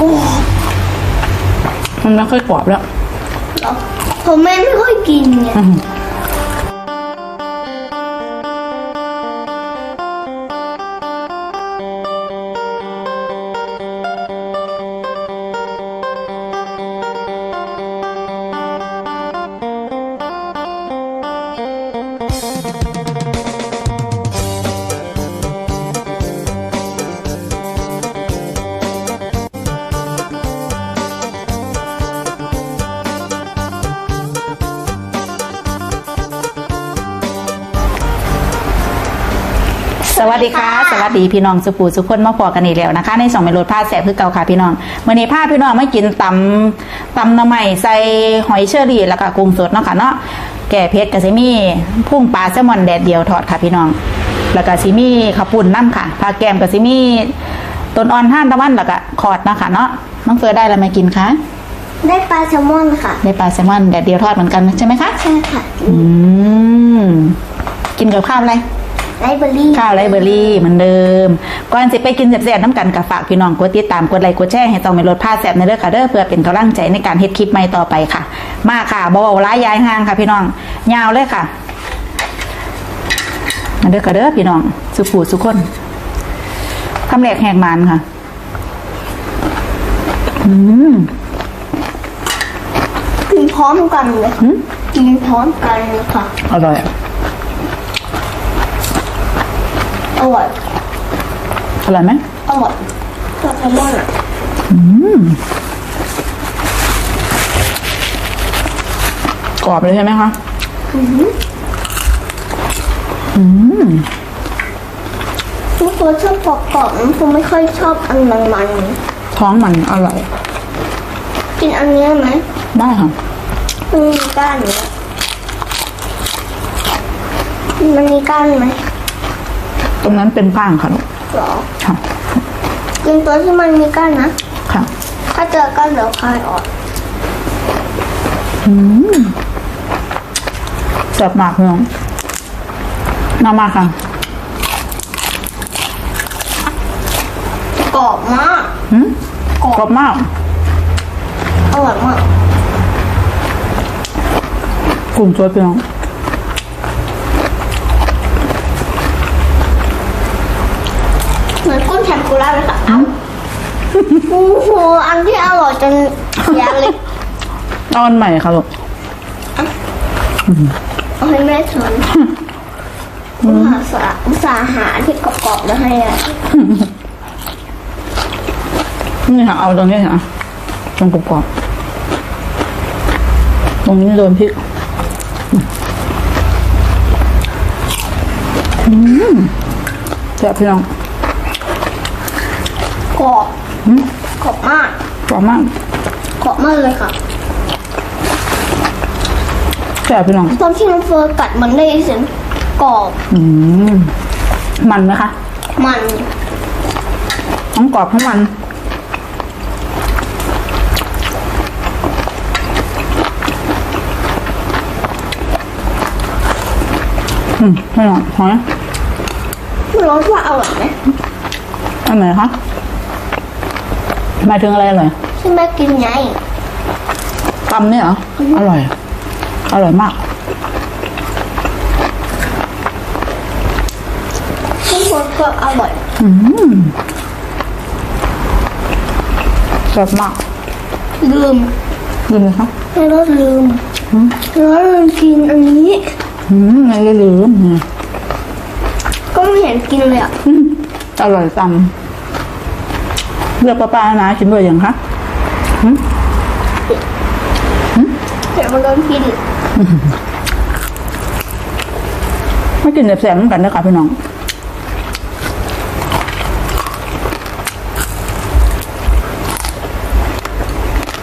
กรอบมันไม่ค่อยกรอบแล้วเหรอผมแม่ไม่ค่อยกินไง อืมสวั สดีค่ะ สวัสดีพี่น้องสุปูสุคนมาพอกันอีกแล้วนะคะ ในสองเมนูผ้าแสบคือเก่าค่ะพี่น้องวันนี้ผ้าพี่น้องไม่กินตำตำหน้ำใหม่ใส่หอยเชอรี่แล้วก็กุ้งสดเนาะค่ะเนาะแก่เพชรกับซิมี่พุ่งปลาแซลมอนแดดเดียวทอดค่ะพี่น้อง แล้วก็ซิมี่ข้าวปุ้นน้ำค่ะผ้าแกมกับซิมี่ต้นอ่อนห้านตะวันแล้วก็คอดเนาะค่ะเนาะน้องเฟิร์นได้อะไรมากินคะได้ปลาแซลมอนค่ะ ได้ปลาแซลมอนแดดเดียวทอดเหมือนกันใช่ไหมคะใช่ค่ะ อืมกินกับข้าวอะไร ไลเบอรี่ข้าวไรเบอรี่เหมือนเดิม ก่อนสิไปกินแซ่บๆน้ำกันกับฝากพี่น้องกดติดตามกดไลค์กดแชร์ให้ต้องมีรถพาแซ่บในเด้อค่ะเด้อเพื่อเป็นกำลังใจในการเฮ็ดคลิปใหม่ต่อไปค่ะ มาค่ะบ่าวร้ายยายห่างค่ะ พี่น้องยาวเลยค่ะมาเด้อค่ะเด้อพี่น้องสุขูสุขคนคำแรกแหกมันค่ะ อืมกินพร้อมกันเลยหืมกินพร้อมกันเลยค่ะ อร่อย อะอร่อยอร่อยไหมอร่อยปลาแซลมอนอะกรอบเลยใช่ไหมคะทุกคนชอบกรอบๆนะผมไม่ค่อยชอบอันมันๆท้องมันอร่อย กินอันเนี้ยไหมได้ค่ะมันมีก้านไหมมันมีก้านไหม ตรงนั้นเป็นก้างค่ะลูกหรอค่ะกินตัวที่มันมีก้านนะ ค่ะ ถ้าเจอก้านเดี๋ยวคายออกแซ่บมากพี่น้องน่ามากค่ะ กรอบมากหืมกรอบกรอบมาก อร่อยมากกลุ่มสวยพี่น้อง เห มือนกุ้งแชมพูราเลยค่ะเอ้าโอ้โหอันที่อร่อยจนเสียเลยตอนใหม่ค่ะลูกเอาให้แม่ชนอุตส่าห์อุตส่าห์หาที่กรอบๆมาให้อะนี่ค่ะเอาตรงนี้ค่ะตรงกรอบๆตรงนี้โดนพริกอืมแซ่บพี่น้อง กรอบกรอบมากกรอบมากกรอบมากเลยค่ะแซ่บพี่น้องตอนที่น้องเฟิร์นกัดมันได้ยินเสียงกรอบอืมมันไหมคะมันทั้งกรอบทั้งมันอืมพี่น้องหอยไม่รู้ว่าอร่อยไหมอันไหนคะ หมายถึงอะไรอร่อยที่แม่กินไงตำเนี่ยเหรออร่อย อร่อยมากทุกคนก็อร่อยแซ่บมากลืมลืมเลยคะให้เราลืมเราลืมกินอันนี้อืมไม่ได้ลืมอืมก็ไม่เห็นกินเลยอะอร่อยตำ เลือกป้าป้านะกินด้วยยังคะเห็นมันโดนกินไม่กินแสบๆเหมือนกันนะคะพี่น้อง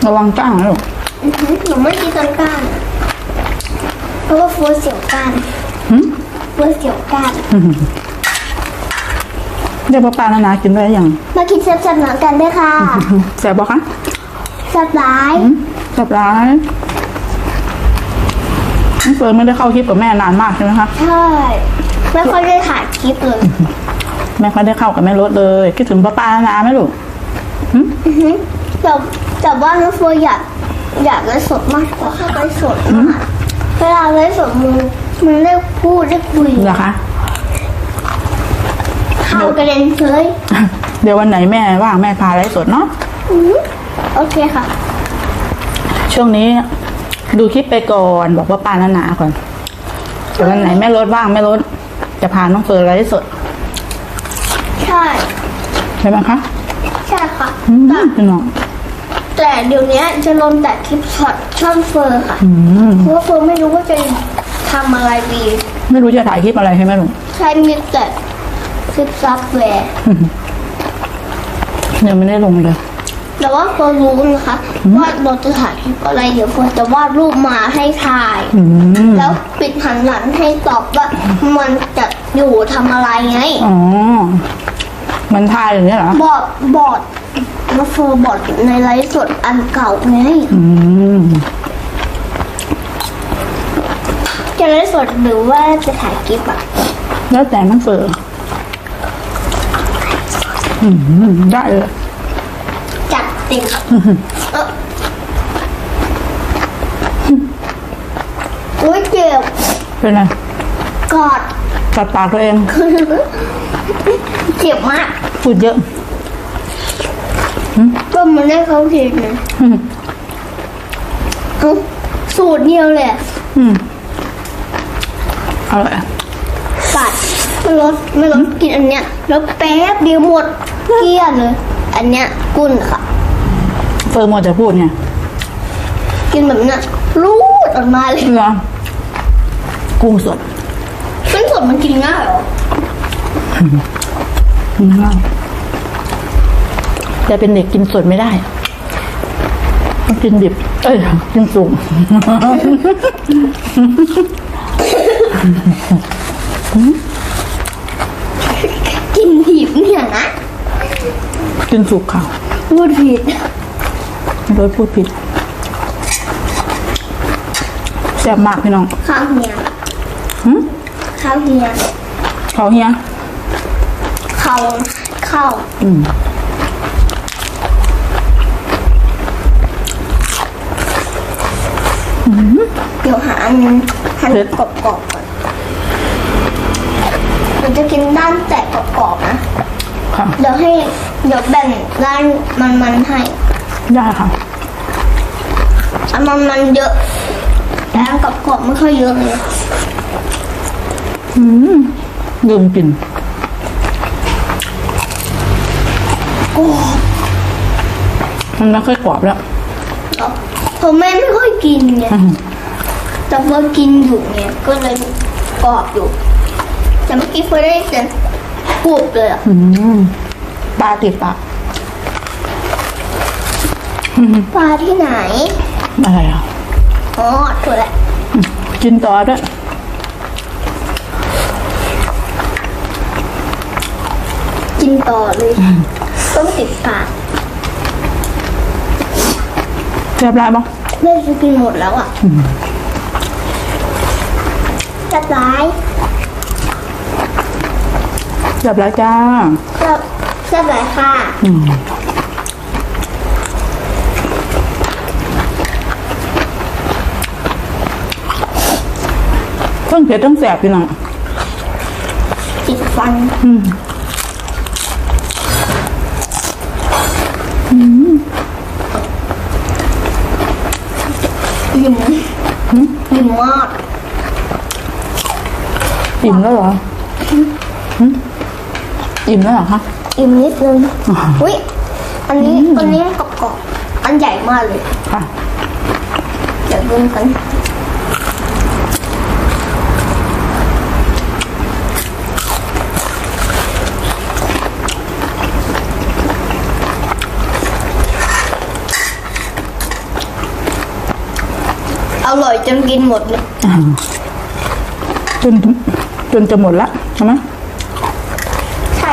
ระวังจ้างนะลูกอื้อหือหนูไม่กินต้นก้านอะเพราะว่าฟัวเสียวก้านหืมฟัวเสียวก้าน เรียกป้าป้านะนะกินด้วยยังมากินแซ่บๆหนังกันด้วยค่ะแสบปะคะแซ่บร้ายหืมแสบร้ายน้องเฟิร์นไม่ได้เข้าคลิปกับแม่นานมากใช่ไหมคะ ใช่ไม่ค่อยได้ถ่ายคลิปเลยแม่ค่อยได้เข้ากับแม่รถเลยคิดถึงป้าป้านะนะไหมลูกหึอือฮึแต่แต่ว่าน้องเฟย์อยากอยากไลฟ์สดมากกว่าถ้าไลฟ์สดมากเวลาไลฟ์สดมันมันได้พูดได้คุย เหรอคะเข้ากระเด็นเลยเดี๋ยววันไหนแม่ว่างแม่พาไลฟ์สดเนาะอือโอเคค่ะ ช่วงนี้ดูคลิปไปก่อน บอกว่าป้านานาก่อนเดี๋ยววันไหนแม่รถว่างแม่รถจะพาน้องเฟิร์นไลฟ์สดใช่ ใช่ไหมคะใช่ค่ะอืมแต่พี่น้อง แต่เดี๋ยวนี้จะลงแต่คลิปช็อตช่องเฟอร์ค่ะอืม เพราะว่าเฟอร์ไม่รู้ว่าจะทำอะไรดี ไม่รู้จะถ่ายคลิปอะไรใช่ไหมลุงใช้มีแต่ คลิปซอฟต์แวร์ ยังไม่ได้ลงเลย แต่ว่าเฟอร์รู้นะคะว่าเราจะถ่ายคลิปอะไรเดี๋ยวเฟอร์จะวาดรูปมาให้ถ่าย อืมแล้วปิดหันหลังให้ตอบว่ามันจะอยู่ทำอะไรไง อ๋อ มันถ่ายอย่างนี้ยเหรอ บอร์ดบอร์ดมาเฟอร์บอร์ดในไลฟ์สดอันเก่าไงอืม จะไลฟ์สดหรือว่าจะถ่ายคลิปอะแล้วแต่น้องเฟิร์นอืม ได้เลยจัดเต็มเอ้ออุ้ยเจ็บเป็นไรกอดกัดปากตัวเอง เจ็บมากพูดเยอะก็มันได้เขาเห็นนะอืมเอ้าสูตรเดียวเลยอะอืมอร่อยกัด ไม่ลดไม่ลดกินอันเนี้ยแล้วแป๊บเดียวหมดเกลี้ยงเลย อันเนี้ยกุนค่ะ เฟิร์นหมดจะพูดไงกินแบบเนี้ยรูดออกมาเลยเหรอกุ้งสดเป็นสดมันกินง่ายเหรออืมจะเป็นเด็กกินสดไม่ได้ต้องกินดิบ เอ้ย กินสุกกินผิดเนี่ยนะ กินสุกค่ะพูดผิดโดยพูดผิดแซ่บมากพี่น้องข้าวเฮียหืมข้าวเฮียเขาเฮียข้าวข้าวอืมเดี๋ยวหาอันหันกรอบๆก่อนเราจะกินด้านแตกกรอบๆนะค่ะเดี๋ยวให้ เดี๋ยวแบ่งด้านมันๆให้ได้ค่ะ อันมันๆเยอะแต่อันกรอบๆไม่ค่อยเยอะเลยอืมลืมกิน กรอบมันไม่ค่อยกรอบแล้วผมแม่ไม่ค่อยกินไงอืมแต่พอกินอยู่เนี่ยก็เลยกรอบอยู่ แต่เมื่อกี้เฟยได้เสียงกรุบเลยอะ อืม ปลาติดปากปลาที่ไหน อะไรอะอ๋อถูกแล้วกินต่อด้วยกินต่อเลยต้องติดปากแซ่บไรบ้างเลิกจะกินหมดแล้วอะจะร้ายแซ่บไรจ้าจะ จะร้ายค่ะอืมเพิ่งเผ็ดต้องแสบพี่น้องติดฟันอืมอิ่มอิ่มมากอิ่มแล้วเหรอหึอิ่มแล้วเหรอคะ อิ่มนิดนึงอ๋ออุ้ยอันนี้อันนี้กรอบๆอันใหญ่มากเลยค่ะเดี๋ยวดูกันอร่อยจนกินหมดเลยอ่าจนจนจะหมดละใช่ไหม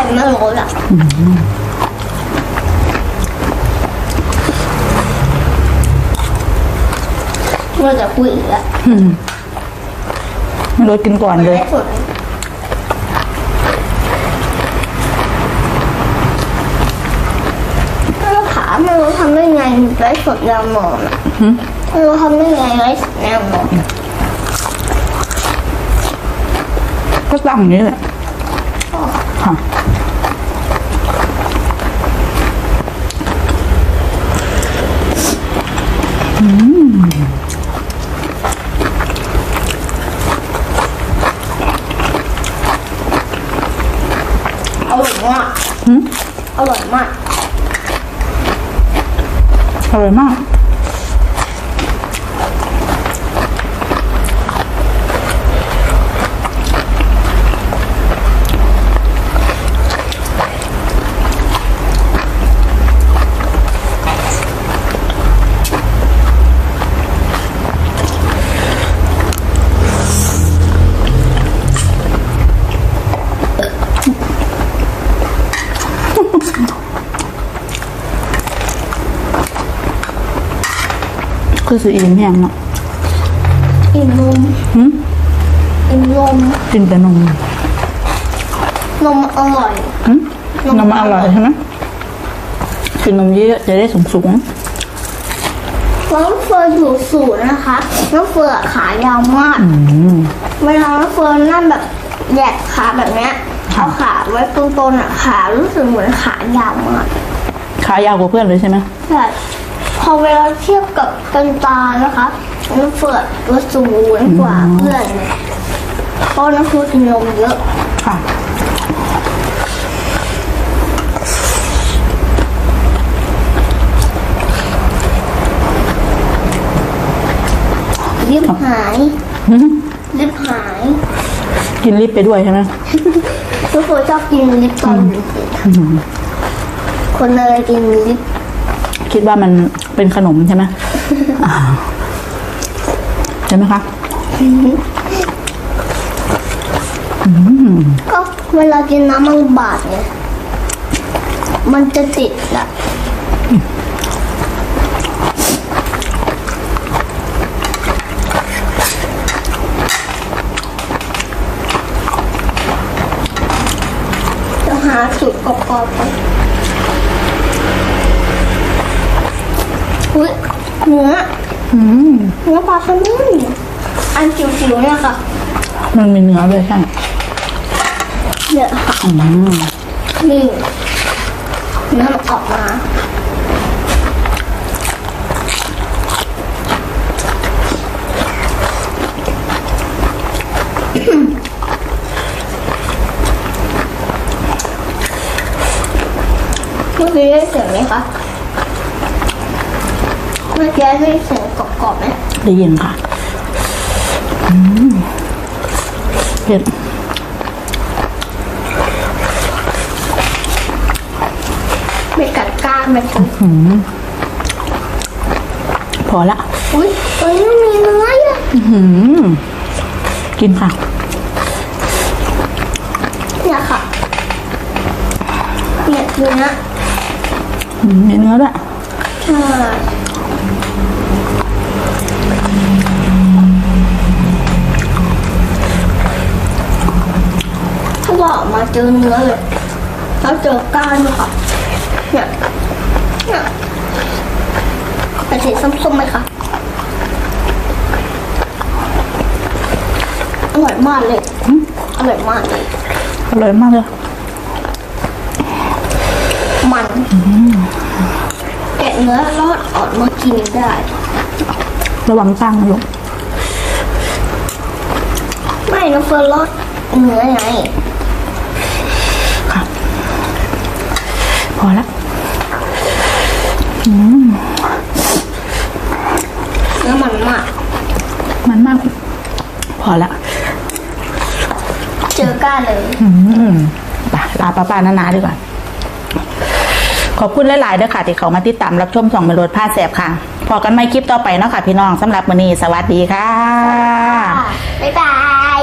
ใช่ไม่รู้ล่ะเมื่อจะคุยอีกแล้วไม่รถกินก่อนเลยไม่สนแล้วไม่รู้ทำได้ไงไร้สดแนวนอนอะหึไม่รู้ทำได้ไงไร้สดแนวนอนก็ตั้งอย่างนี้แหละ ค่ะอร่อยมากหึอร่อยมาก อร่อยมาก คือสีอิ่มแห้งเนาะอิ่มนมหึอิ่มนมกินแต่นมนมอร่อยหึนมอร่อยใช่ไหมกินนมเยอะๆจะได้สูงสูงน้องเฟิร์นอยู่สูงนะคะน้องเฟิร์นขายาวมากๆอืมเวลาน้องเฟิร์นนั่งแบบแยกขาแบบเนี้ยค่ะเอาขาไว้ตรงๆอะขารู้สึกเหมือนขายาวมากขายาวกว่าเพื่อนเลยใช่ไหมใช่ พอเวลาเทียบกับเป็นตานะคะน้องเฟิร์นตัวสูงกว่าเพื่อนเลยเพราะน้องเฟิร์นกินนมเยอะค่ะลิบหายหึลิบหาย กินลิปไปด้วยใช่ไหมทุกคนชอบกินลิปตอนเด็กๆคนเลยกินลิปคิดว่ามัน เป็นขนมใช่ไหมใช่ไหมคะก็เวลากินน้ำมันบาดไงมันจะติดอะจะหาสูตรกรอบๆไป อุ้ยเนื้ออืมเนื้อปลาแซลมอนอันจิ๋วๆเนี่ยค่ะมันมีเนื้อด้วยใช่เนี่ยค่ะอืมนี่เนื้อมันออกมาเมื่อกี้ได้เสียงไหมคะ เมื่อกี้ได้เสียงกรอบๆไหมได้ยินค่ะอืมเผ็ดไม่กัดก้านมันกันอืมพอละอุ้ยตัวนี้ไม่มีเนื้อเลยอื้อหือกินค่ะ เนี่ยค่ะเนี่ยเนื้ออืมมีเนื้อด้วย ใช่ ถ้าเราออกมาเจอเนื้อเลยแล้วเจอก้านด้วยค่ะเนี่ยเนี่ยเป็นสีส้มๆไหมคะอร่อยมากเลยอร่อยมากเลยอร่อยมากเลย มันแกะเนื้อรอดออกมากินได้ ระวังตั้งนะลูกไม่นะเฟิร์นรอดเนื้อไง ค่ะ พ อละเนื้อมันมาก มันมาก พอละ เจอก้านเลยอืมไปลาป้าป้านานาดีกว่า ขอบคุณหลายๆเด้อค่ะ ที่เขามาติดตามรับชมส่องเมโลดผ้าแสบค่ะ พอกันไม่คลิปต่อไปเนาะค่ะพี่น้องสำหรับมื้อนี้ สวัสดีค่ะ บ๊ายบาย